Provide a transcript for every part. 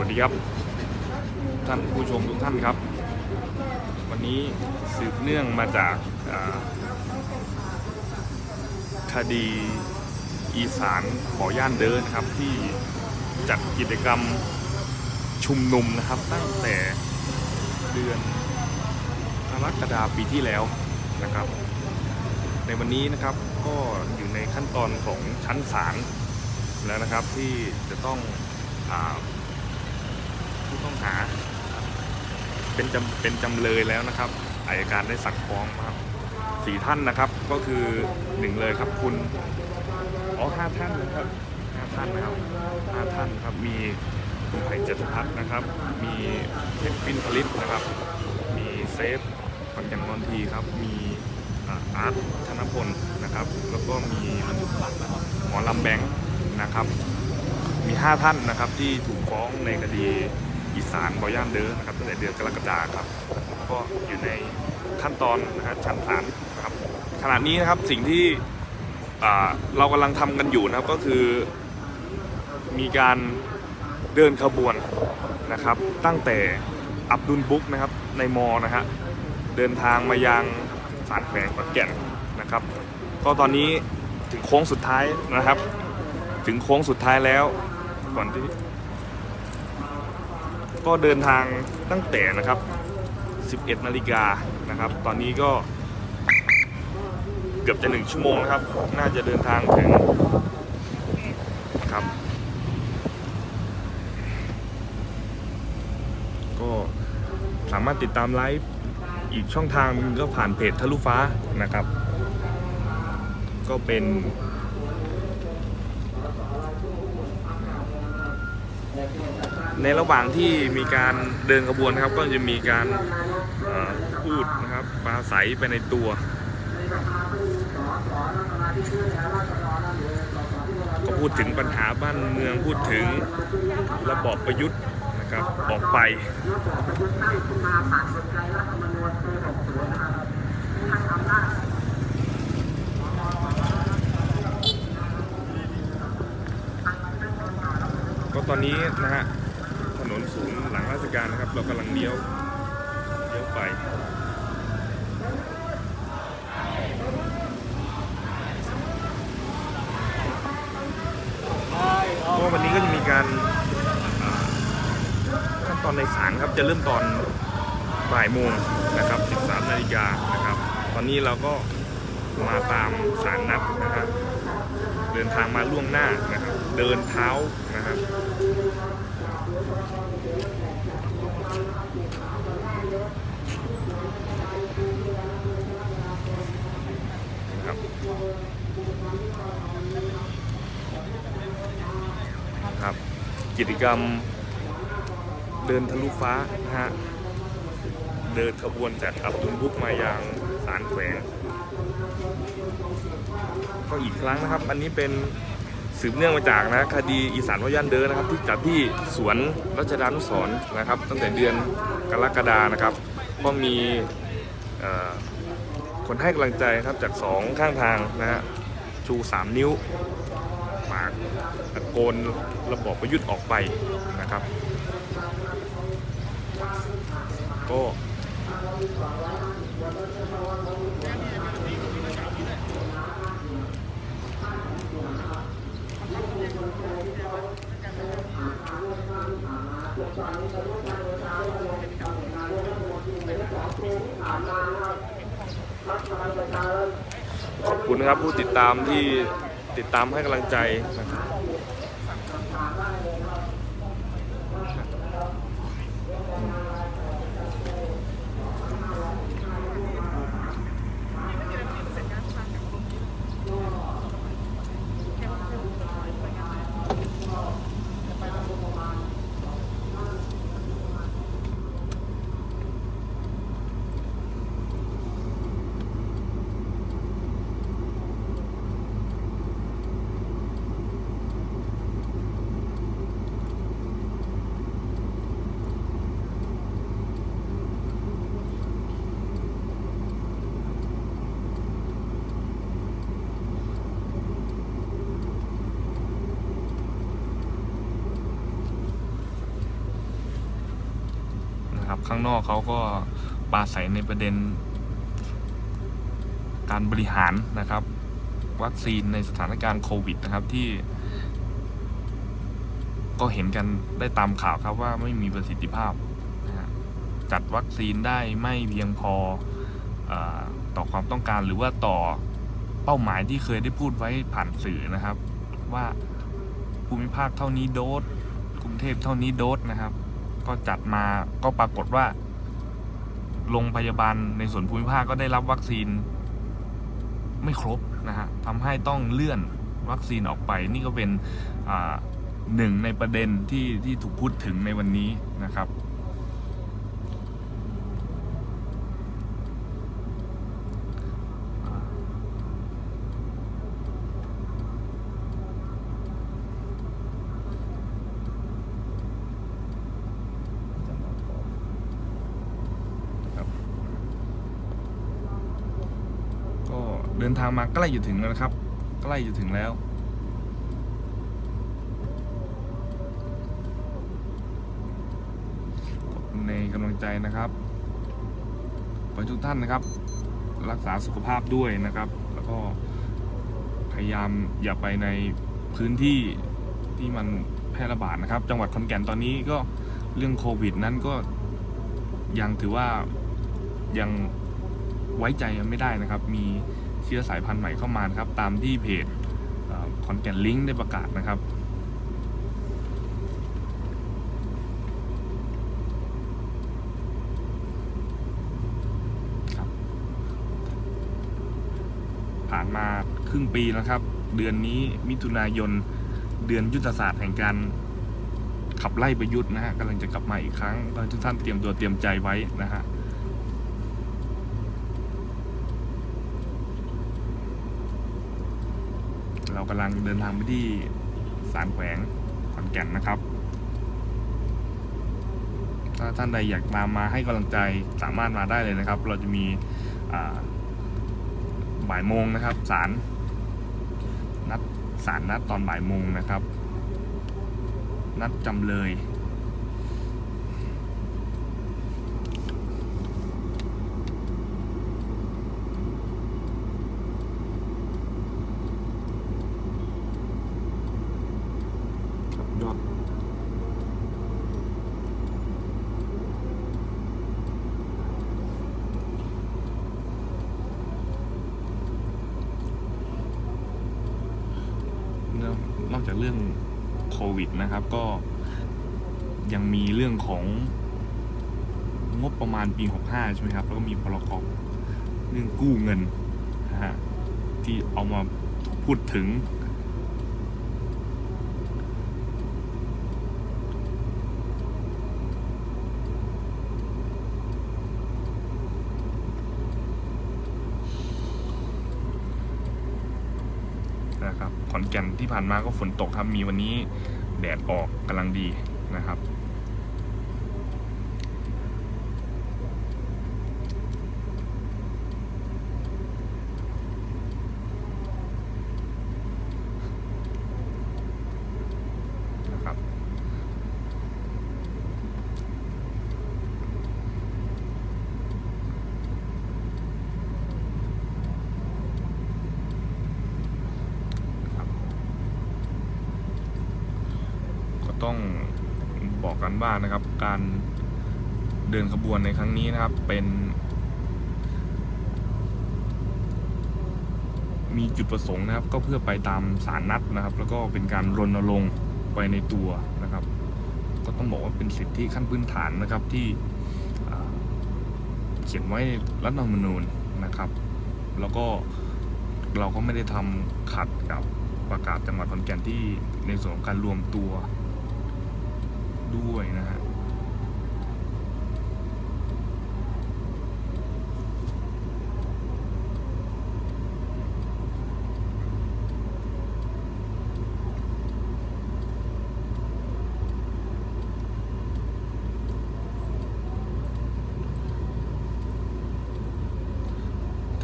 วัสดีครับ ท่านผู้ชมทุกท่านครับ วันนี้สืบเนื่องมาจากคดีอีสานขอย่านเดินครับที่จัดกิจกรรมชุมนุมนะครับ ตั้งแต่เดือนกรกฎาปีที่แล้วนะครับ ในวันนี้นะครับก็อยู่ในขั้นตอนของชั้นศาลแล้วนะครับที่จะต้องอา ต้องหา เป็นจำเป็นจำเลยแล้วนะครับอายการได้สั่งฟ้องครับสี่ท่านนะครับก็คือหนึ่งเลยครับคุณอ๋อห้าท่านนะครับห้าท่านนะครับห้าท่านครับมีคุณไผ่จตุพัฒนะครับ มีเพชรปินผลิตนะครับ มีเซฟปัญญานนทีครับ มีอาอาร์ตธนพลนะครับ แล้วก็มีหมอลำแบงค์นะครับ มี 5 ท่านนะครับที่ถูกฟ้องในคดี อีสานบอย่านเด้อนะครับตั้งแต่เดือนกรกฎาคมครับ ก็อยู่ในขั้นตอนนะฮะชั้นศาลนะครับขณะนี้นะครับสิ่งที่เรากำลังทำกันอยู่นะครับก็คือมีการเดินขบวนนะครับตั้งแต่อับดุลบุ๊กนะครับในมอนะฮะเดินทางมายังศาลแขวงขอนแก่นนะครับ ก็ตอนนี้ถึงโค้งสุดท้ายนะครับ ถึงโค้งสุดท้ายแล้วก่อนที่ ก็เดินทางตั้งแต่นะครับ 11 นาฬิกานะครับ ตอนนี้ก็เกือบจะหนึ่งชั่วโมงนะครับ น่าจะเดินทางถึงครับ ก็สามารถติดตามไลฟ์อีกช่องทางหนึงก็ผ่านเพจทะลุฟ้านะครับ ก็เป็น ในระหว่างที่มีการเดินขบวนนะครับ ก็จะมีการพูดนะครับปราศัยไปในตัวก็พูดถึงปัญหาบ้านเมืองพูดถึงระบอบประยุทธ์นะครับออกไปก็ตอนนี้นะฮะถนนศูนย์หลังราช การนะครับ เรากำลังเลี้ยวเลี้ยวไปก็วันนี้ก็จะมีการขั้นตอนในศาลครับจะเริ่มตอนบ่ายโมงนะครับ 13 นาฬิกานะครับ ตอนนี้เราก็มาตามศาลนัดนะครับเดินทางมาล่วงหน้านะครับ เดินเท้านะครับครับ กิจกรรมเดินทะลุฟ้านะฮะ เดินขบวนจากอับดุลบุกมายังสารแขวงก็อีกครั้งนะครับ อันนี้เป็นสืบเนื่องมาจากนะคดีอีสานวายันเดินนะครับ ที่จัดที่สวนรัชดานุสรณ์นะครับ ตั้งแต่เดือนกรกฎานะครับ ก็มีคนให้กำลังใจนะครับจากสองข้างทางนะฮะชู 3 นิ้ว ตะโกนระบอบประยุทธ์ออกไปนะครับ ก็ขอบคุณนะครับผู้ติดตามที่ติดตามให้กำลังใจนะครับ ข้างนอกเขาก็ปราศัยในประเด็น การบริหารนะครับ วัคซีนในสถานการณ์โควิดนะครับที่ ก็เห็นกันได้ตามข่าวครับว่าไม่มีประสิทธิภาพนะจัดวัคซีนได้ไม่เพียงพออต่อความต้องการหรือว่าต่อเป้าหมายที่เคยได้พูดไว้ผ่านสื่อนะครับ ว่าภูมิภาคเท่านี้โดสกรุงเทพเท่านี้โดสนะครับ ก็จัดมาก็ปรากฏว่าโรงพยาบาลในส่วนภูมิภาคก็ได้รับวัคซีน ไม่ครบนะฮะทำให้ต้องเลื่อนวัคซีนออกไป นี่ก็เป็นหนึ่งในประเด็นที่ที่ถูกพูดถึงในวันนี้นะครับก็เดินทางมาใกล้จะถึงแล้วนะครับ ใกล้จะถึงแล้ว ในกำลังใจนะครับขอให้ทุกท่านนะครับ รักษาสุขภาพด้วยนะครับ แล้วก็พยายามอย่าไปในพื้นที่ที่มันแพร่ระบาดนะครับ จังหวัดขอนแก่นตอนนี้ก็เรื่องโควิดนั้นก็ยังถือว่ายังไว้ใจไม่ได้นะครับ มี ชื้อสายพันธุ์ใหม่เข้ามานะครับ ตามที่เพจคอนแกนลิงได้ประกาศนะครับครับผ่านมาครึ่งปีแล้วครับ เดือนนี้มิถุนายนเดือนยุทธศาสตร์แห่งการขับไล่ประยุทธ์นะฮะกำลังจะกลับมาอีกครั้งก็ทุกท่านเตรียมตัวเตรียมใจไว้นะฮะเรา กำลังเดินทางไปที่สารแขวงขอนแก่นนะครับ ถ้าท่านใดอยากตามมาให้กำลังใจสามารถมาได้เลยนะครับ เราจะมีบ่ายโมงนะครับสารนัดสารนัดตอนบ่ายโมงนะครับ นัดจำเลย ครับยอด นอกจากเรื่องโค วิดนะครับ ก็ยังมีเรื่องของงบประมาณปี 65 ใช่ไหมครับ แล้วก็มีพรกเรื่องกู้เงินนะฮะที่เอามาพูดถึง นะครับ ขอนแก่นที่ผ่านมาก็ฝนตกครับ มีวันนี้ แดดออกกำลังดีนะครับ ครับ ก็ต้องบอ กันว่านะครับ การเดินขบวนในครั้งนี้นะครับ เป็น มีจุดประสงค์นะครับ ก็เพื่อไปตามสารนัดนะครับ แล้วก็เป็นการรณรงค์ไปในตัวนะครับ ก็ต้องบอกว่าเป็นสิทธิขั้นพื้นฐานนะครับที่เขียนไว้รัฐธรรมนูญนะครับ แล้วก็เราก็ไม่ได้ทำขัดกับประกาศจังหวัดขอนแก่นที่ในส่วนของการรวมตัว ด้วยนะฮะ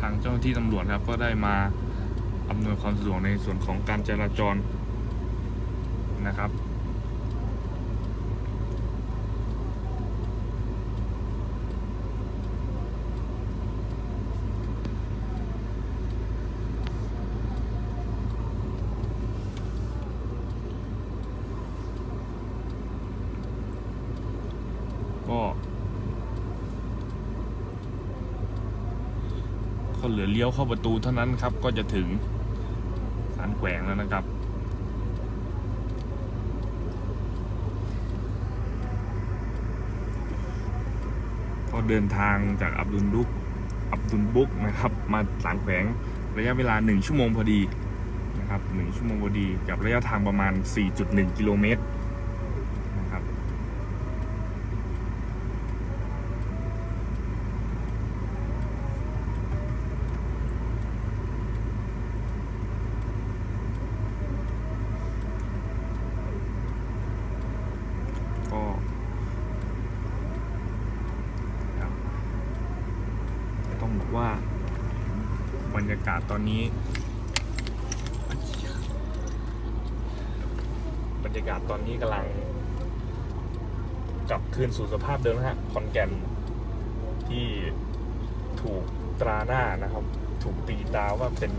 ทางเจ้าหน้าที่ตำรวจครับก็ได้มาอำนวยความสะดวกในส่วนของการจราจรนะครับ ก็ ก็ เหลือเลี้ยวเข้าประตูเท่านั้นครับ ก็จะถึงสารแขวงแล้วนะครับก็เดินทางจากอับดุลบุกอับดุลบุกนะครับ มาสารแขวงระยะเวลา 1 ชั่วโมงพอดีนะครับ1ชั่วโมงพอดีกับระยะทางประมาณ 4.1 กิโลเมตรนะครับ ก็ครับต้องบอกว่าบรรยากาศตอนนี้ บรรยากาศตอนนี้กำลัง กลับคืนสู่สภาพเดิมนะฮะขอนแกนที่ถูกตราหน้านะครับ ถูกตีตาว่าเป็น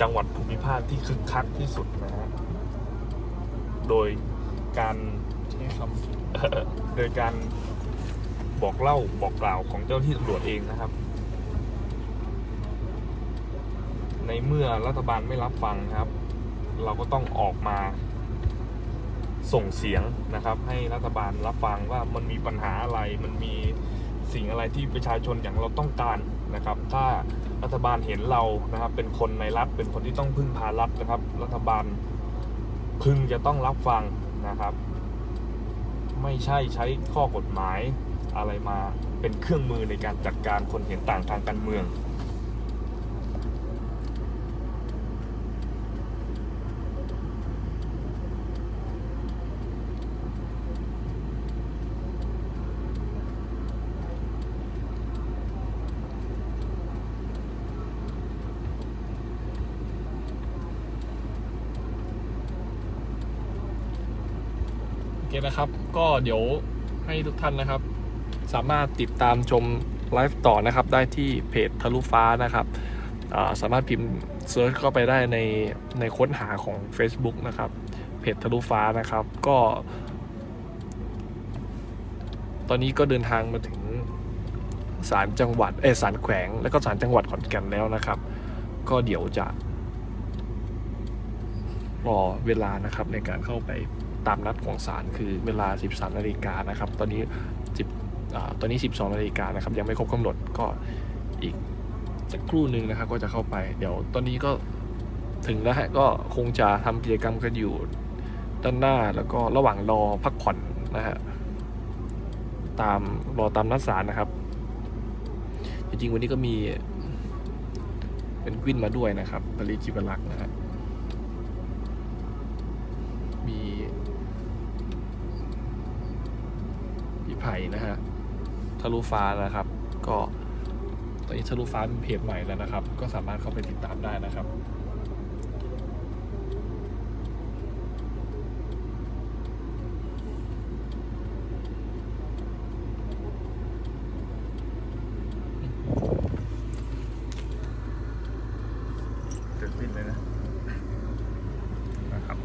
จังหวัดภูมิภาคที่คึกคักที่สุดนะฮะโดยการใช้คำโดยการบอกเล่าบอกกล่าวของเจ้าหน้าที่ตำรวจเองนะครับ ในเมื่อรัฐบาลไม่รับฟังครับ เราก็ต้องออกมา ส่งเสียงนะครับ ให้รัฐบาลรับฟังว่ามันมีปัญหาอะไรมันมีสิ่งอะไรที่ประชาชนอย่างเราต้องการนะครับ ถ้ารัฐบาลเห็นเรานะครับ เป็นคนในรัฐเป็นคนที่ต้องพึ่งพารัฐนะครับ รัฐบาลพึงจะต้องรับฟังนะครับ ไม่ใช่ใช้ข้อกฎหมายอะไรมาเป็นเครื่องมือในการจัดการคนเห็นต่างทางการเมือง เคนะครับ ก็เดี๋ยวให้ทุกท่านนะครับ สามารถติดตามชมไลฟ์ต่อนะครับได้ที่เพจทะลุฟ้านะครับาสามารถพิมพ์เซิร์ชเข้าไปได้ในในค้นหาของ Facebook นะครับ เพจทะลุฟ้านะครับก็ ตอนนี้ก็เดินทางมาถึงศาลจังหวัดเออศาลแขวง และก็ศาลจังหวัดขอนแก่นแล้วนะครับ ก็เดี๋ยวจะรอเวลานะครับในการเข้าไป ตามนัดของศาลคือเวลา 13นาฬิกานะครับ ตอนนี้10ตอนนี้ 12นาฬิกานะครับ ยังไม่ครบกำหนดก็อีกสักครู่หนึ่งนะครับ ก็จะเข้าไป เดี๋ยวตอนนี้ก็ถึงแล้วฮะก็คงจะทำกิจกรรมกันอยู่ด้านหน้าแล้วก็ระหว่างรอพักผ่อนนะฮะตามรอตามนัดศาลนะครับ จริงๆวันนี้ก็มีเป็นกวินมาด้วยนะครับปริจิวลักษ์นะฮะมี พี่ ไผ่นะฮะทะลุฟ้านะครับ ก็ตอนนี้ทะลุฟ้าเป็นเพจใหม่แล้วนะครับ ก็สามารถเข้าไปติดตามได้นะครับ เกิดขึ้นเลยนะนะครับ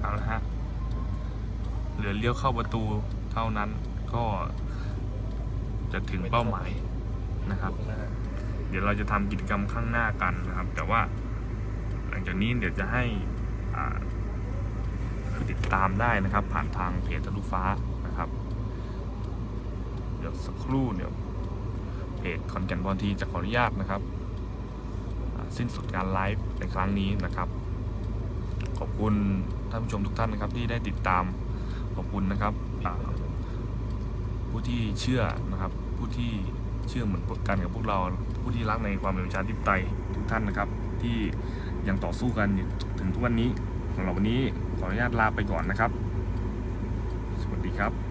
เอาละฮะ เห ลี้ยวเข้าประตูเท่านั้นก็จะถึงเป้าหมายนะครับ เดี๋ยวเราจะทำกิจกรรมข้างหน้ากันนะครับ แต่ว่าหลังจากนี้เดี๋ยวจะให้ติดตามได้นะครับ ผ่านทางเพจทะลุฟ้านะครับ เดี๋ยวสักครู่เดี๋ยวเพจคอนแกนบอลทีจะขออนุญาตนะครับ สิ้นสุดการไลฟ์ในครั้งนี้นะครับ ขอบคุณท่านผู้ชมทุกท่านนะครับที่ได้ติดตาม ขอบคุณนะครับผู้ที่เชื่อนะครับ ผู้ที่เชื่อเหมือนกันกับพวกเรา ผู้ที่รักในความเป็นประชาธิปไตยทุกท่านนะครับ ที่ยังต่อสู้กันอยู่ถึงทุกวันนี้สำหรับวันนี้ขออนุญาตลาไปก่อนนะครับ สวัสดีครับ